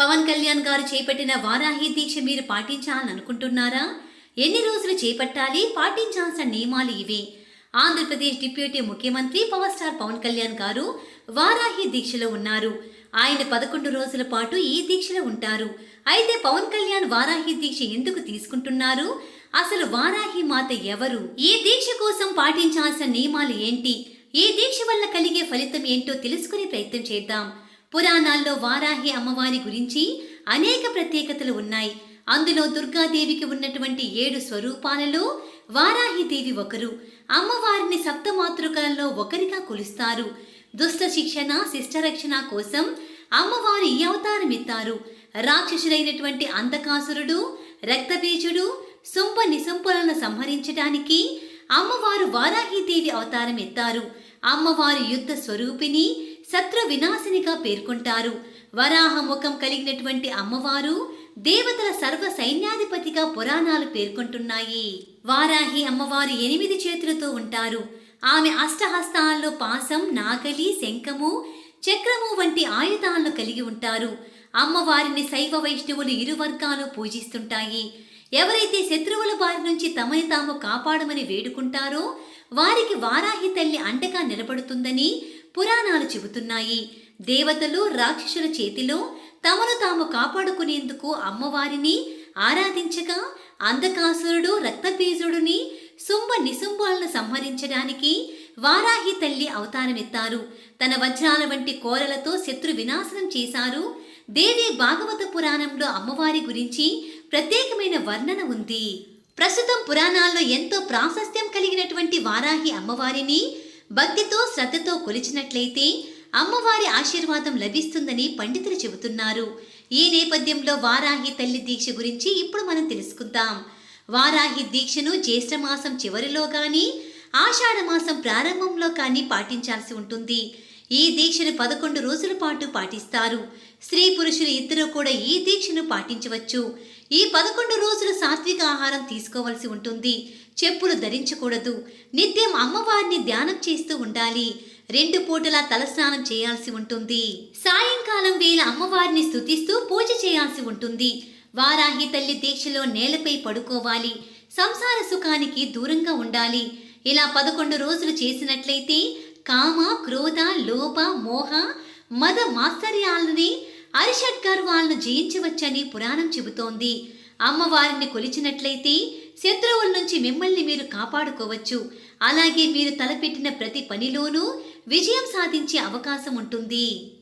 పవన్ కళ్యాణ్ గారు చేపట్టిన వారాహి దీక్ష మీరు పాటించాలనుకుంటున్నారా? ఎన్ని రోజులు చేపట్టాలి? పాటించాల్సిన నియమాలు ఇవే. ఆంధ్రప్రదేశ్ డిప్యూటీ ముఖ్యమంత్రి పవర్ స్టార్ పవన్ కళ్యాణ్ గారు వారాహి దీక్షలో ఉన్నారు. ఆయన పదకొండు రోజుల పాటు ఈ దీక్షలో ఉంటారు. అయితే పవన్ కళ్యాణ్ వారాహి దీక్ష ఎందుకు తీసుకుంటున్నారు? అసలు వారాహి మాత ఎవరు? ఈ దీక్ష కోసం పాటించాల్సిన నియమాలు ఏంటి? ఈ దీక్ష వల్ల కలిగే ఫలితం ఏంటో తెలుసుకునే ప్రయత్నం చేద్దాం. పురాణాల్లో వారాహి అమ్మవారి గురించి అనేక ప్రత్యేకతలు ఉన్నాయి. అందులో దుర్గాదేవికి ఉన్నటువంటి ఏడు స్వరూపాలలో వారాహిదేవి ఒకరు. అమ్మవారిని సప్తమాతృకలలో ఒకరిగా కొలుస్తారు. దుష్ట శిక్షణ శిష్టరక్షణ కోసం అమ్మవారు ఈ అవతారం ఎత్తారు. రాక్షసుడైనటువంటి అంధకాసురుడు రక్తబీజుడు సుంప నిసుంపులను సంహరించడానికి అమ్మవారు వారాహిదేవి అవతారం ఎత్తారు. అమ్మవారు యుద్ధ స్వరూపిణి శత్రు వినాశినిగా పేర్కొంటారు. వరాహ ముఖం కలిగినటువంటి అమ్మవారు దేవతల సర్వ సైన్యాధిపతిగా పురాణాలు పేర్కొంటున్నాయి. వారాహి అమ్మవారు ఎనిమిది చేతులతో ఉంటారు. ఆమె అష్టహస్తాల్లో పాసం నాగలి శంఖము చక్రము వంటి ఆయుధాలను కలిగి ఉంటారు. అమ్మవారిని శైవ వైష్ణవులు ఇరు వర్గాలు పూజిస్తుంటాయి. ఎవరైతే శత్రువుల బారి నుంచి తమని తాము కాపాడమని వేడుకుంటారో వారికి వారాహి తల్లి అండగా నిలబడుతుందని పురాణాలు చెబుతున్నాయి. దేవతలు రాక్షసుల చేతిలో తమను తాము కాపాడుకునేందుకు అమ్మవారిని ఆరాధించగా అంధకాసురుడు రక్తబీజుడుని శుంభ నిశుంభాలను సంహరించడానికి వారాహి తల్లి అవతారమెత్తారు. తన వజ్రాల వంటి కోరలతో శత్రు వినాశనం చేశారు. దేవి భాగవత పురాణంలో అమ్మవారి గురించి ప్రత్యేకమైన వర్ణన ఉంది. ప్రస్తుతం పురాణాల్లో ఎంతో ప్రాశస్త్యం కలిగినటువంటి వారాహి అమ్మవారిని భక్తితో శ్రద్ధతో కొలిచినట్లయితే అమ్మవారి ఆశీర్వాదం లభిస్తుందని పండితులు చెబుతున్నారు. ఈ నేపథ్యంలో వారాహి తల్లి దీక్ష గురించి ఇప్పుడు మనం తెలుసుకుందాం. వారాహి దీక్షను జ్యేష్ఠమాసం చివరిలో కానీ ఆషాఢమాసం ప్రారంభంలో కానీ పాటించాల్సి ఉంటుంది. ఈ దీక్షను పదకొండు రోజుల పాటు పాటిస్తారు. స్త్రీ పురుషులు ఇద్దరు కూడా ఈ దీక్షను పాటించవచ్చు. ఈ పదకొండు రోజులు సాత్విక ఆహారం తీసుకోవలసి ఉంటుంది. చెప్పులు ధరించకూడదు. నిత్యం అమ్మవారిని ధ్యానం చేస్తూ ఉండాలి. రెండు పూటలా తలస్నానం చేయాల్సి ఉంటుంది. సాయంకాలం వేళ అమ్మవారిని స్తుతిస్తూ పూజ చేయాల్సి ఉంటుంది. వారాహి తల్లి దీక్షలో నేలపై పడుకోవాలి. సంసార సుఖానికి దూరంగా ఉండాలి. ఇలా పదకొండు రోజులు చేసినట్లయితే కామ క్రోధ లోప మోహ మద మాత్సర్యాలని అరిషడ్ వాళ్ళను జయించవచ్చని పురాణం చెబుతోంది. అమ్మవారిని కొలిచినట్లయితే శత్రువుల నుంచి మిమ్మల్ని మీరు కాపాడుకోవచ్చు. అలాగే మీరు తలపెట్టిన ప్రతి పనిలోనూ విజయం సాధించే అవకాశం ఉంటుంది.